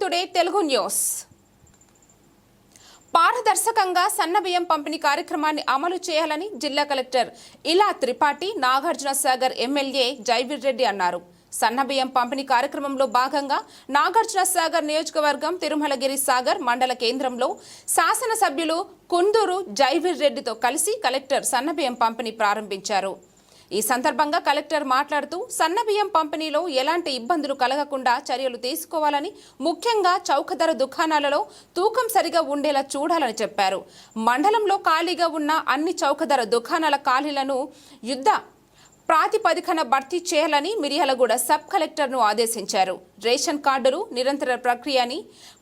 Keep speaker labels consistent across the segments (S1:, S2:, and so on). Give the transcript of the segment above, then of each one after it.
S1: Today Telugu news. పారదర్శకంగా సన్నబియ్యం పంపిణీ కార్యక్రమాన్ని అమలు చేయాలని జిల్లా కలెక్టర్ ఇలా త్రిపాఠి నాగార్జున సాగర్ ఎమ్మెల్యే జైవీర్ రెడ్డి అన్నారు. సన్నబియ్యం పంపిణీ కార్యక్రమంలో భాగంగా నాగార్జున సాగర్ నియోజకవర్గం తిరుమలగిరి సాగర్ మండల కేంద్రంలో శాసనసభ్యులు కుందూరు జైవీర్ రెడ్డితో కలిసి కలెక్టర్ సన్నబియ్యం పంపిణీ ప్రారంభించారు. ఈ సందర్భంగా కలెక్టర్ మాట్లాడుతూ సన్నబియ్యం పంపిణీలో ఎలాంటి ఇబ్బందులు కలగకుండా చర్యలు తీసుకోవాలని ముఖ్యంగా చౌక ధర దుకాణాలలో తూకం సరిగా ఉండేలా చూడాలని చెప్పారు. మండలంలో ఖాళీగా ఉన్న అన్ని చౌక ధర దుకాణాల ఖాళీలను యుద్ధ ప్రాతిపదికన భర్తీ చేయాలని మిరియాలగూడ సబ్ కలెక్టర్ను ఆదేశించారు. రేషన్ కార్డులు నిరంతర ప్రక్రియ అని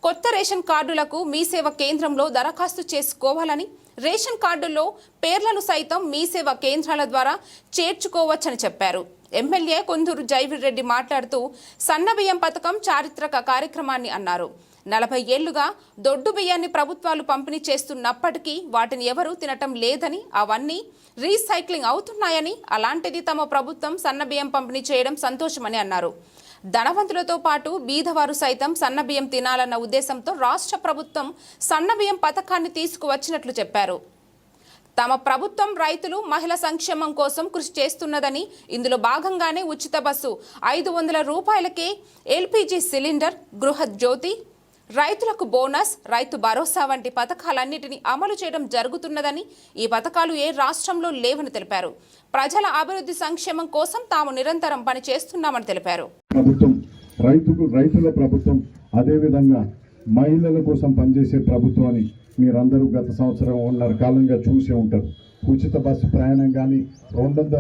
S1: కొత్త రేషన్ కార్డులకు మీ సేవ కేంద్రంలో దరఖాస్తు చేసుకోవాలని రేషన్ కార్డుల్లో పేర్లను సైతం మీ సేవ కేంద్రాల ద్వారా చేర్చుకోవచ్చని చెప్పారు. ఎమ్మెల్యే కొందూరు జైవీర్ రెడ్డి మాట్లాడుతూ సన్నబియ్యం పథకం చారిత్రక కార్యక్రమాన్ని అన్నారు. నలభై ఏళ్ళుగా దొడ్డు బియ్యాన్ని ప్రభుత్వాలు పంపిణీ చేస్తున్నప్పటికీ వాటిని ఎవరూ తినటం లేదని అవన్నీ రీసైక్లింగ్ అవుతున్నాయని అలాంటిది తమ ప్రభుత్వం సన్నబియ్యం పంపిణీ చేయడం సంతోషమని అన్నారు. ధనవంతులతో పాటు బీదవారు సైతం సన్నబియ్యం తినాలన్న ఉద్దేశంతో రాష్ట్ర ప్రభుత్వం సన్నబియ్యం పథకాన్ని తీసుకువచ్చినట్లు చెప్పారు. తమ ప్రభుత్వం రైతులు మహిళ సంక్షేమం కోసం కృషి చేస్తున్నదని ఇందులో భాగంగానే ఉచిత బస్సు ఐదు వందల రూపాయలకే ఎల్పిజి సిలిండర్ గృహ జ్యోతి రైతులకు బోనస్ రైతు భరోసా వంటి పథకాలన్నిటిని అమలు చేయడం జరుగుతున్నదని ఈ పథకాలు ఏ రాష్ట్రంలో లేవని తెలిపారు. ప్రజల అభివృద్ధి సంక్షేమం కోసం తాము నిరంతరం పనిచేస్తున్నామని తెలిపారు.
S2: ప్రభుత్వం రైతుకు రైతుల ప్రభుత్వం అదేవిధంగా మహిళల కోసం పనిచేసే ప్రభుత్వాన్ని మీరందరూ గత సంవత్సరం ఉన్నర కాలంగా చూసే ఉంటారు. ఉచిత బస్సు ప్రయాణం కానీ రెండు వందల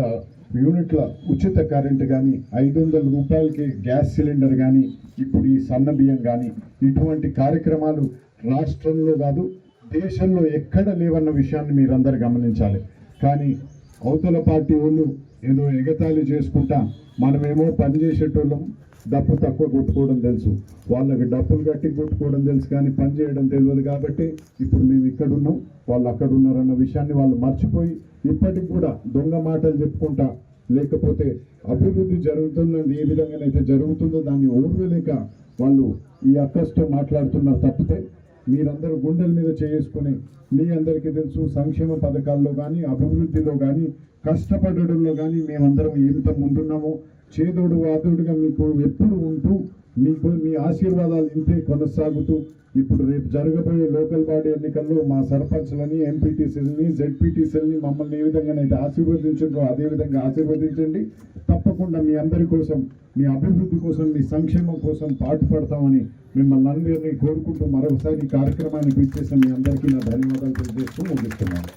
S2: యూనిట్ల ఉచిత కరెంటు కానీ ఐదు వందల రూపాయలకి గ్యాస్ సిలిండర్ కానీ ఇప్పుడు ఈ సన్న బియ్యం కానీ ఇటువంటి కార్యక్రమాలు రాష్ట్రంలో కాదు దేశంలో ఎక్కడ లేవన్న విషయాన్ని మీరందరూ గమనించాలి. కానీ అవతల పార్టీ వాళ్ళు ఏదో ఎగతాళి చేసుకుంటా మనమేమో పనిచేసేటోళ్ళం డబ్బు తక్కువ కొట్టుకోవడం తెలుసు. వాళ్ళకి డబ్బులు కట్టి కొట్టుకోవడం తెలుసు కానీ పని చేయడం తెలియదు కాబట్టి ఇప్పుడు మేము ఇక్కడ ఉన్నాం. వాళ్ళు అక్కడ ఉన్నారన్న విషయాన్ని వాళ్ళు మర్చిపోయి ఇప్పటికి కూడా దొంగ మాటలు చెప్పుకుంటా లేకపోతే అభివృద్ధి జరుగుతుందని ఏ విధంగానైతే జరుగుతుందో దాన్ని ఓర్వలేక వాళ్ళు ఈ అక్కస్తో మాట్లాడుతున్నారు తప్పితే మీరందరూ గుండెల మీద చేసుకుని మీ అందరికీ తెలుసు సంక్షేమ పథకాల్లో కానీ అభివృద్ధిలో కానీ కష్టపడడంలో కానీ మేమందరం ఎంత ముందున్నామో చేదోడు వాదోడుగా మీకు ఎప్పుడు ఉంటూ మీకు మీ ఆశీర్వాదాలు ఇంతే కొనసాగుతూ ఇప్పుడు రేపు జరగబోయే లోకల్ బాడీ ఎన్నికల్లో మా సర్పంచ్లని ఎంపీటీసీలని జెడ్పీటీసీలని మమ్మల్ని ఏ విధంగానైతే ఆశీర్వదించారో అదే విధంగా ఆశీర్వదించండి. తప్పకుండా మీ అందరి కోసం మీ అభివృద్ధి కోసం మీ సంక్షేమం కోసం పాటుపడతామని మిమ్మల్ని అందరినీ కోరుకుంటూ మరొకసారి ఈ కార్యక్రమానికి పిలిచేసిన మీ అందరికీ నా ధన్యవాదాలు తెలియజేస్తూ ముగిస్తున్నాను.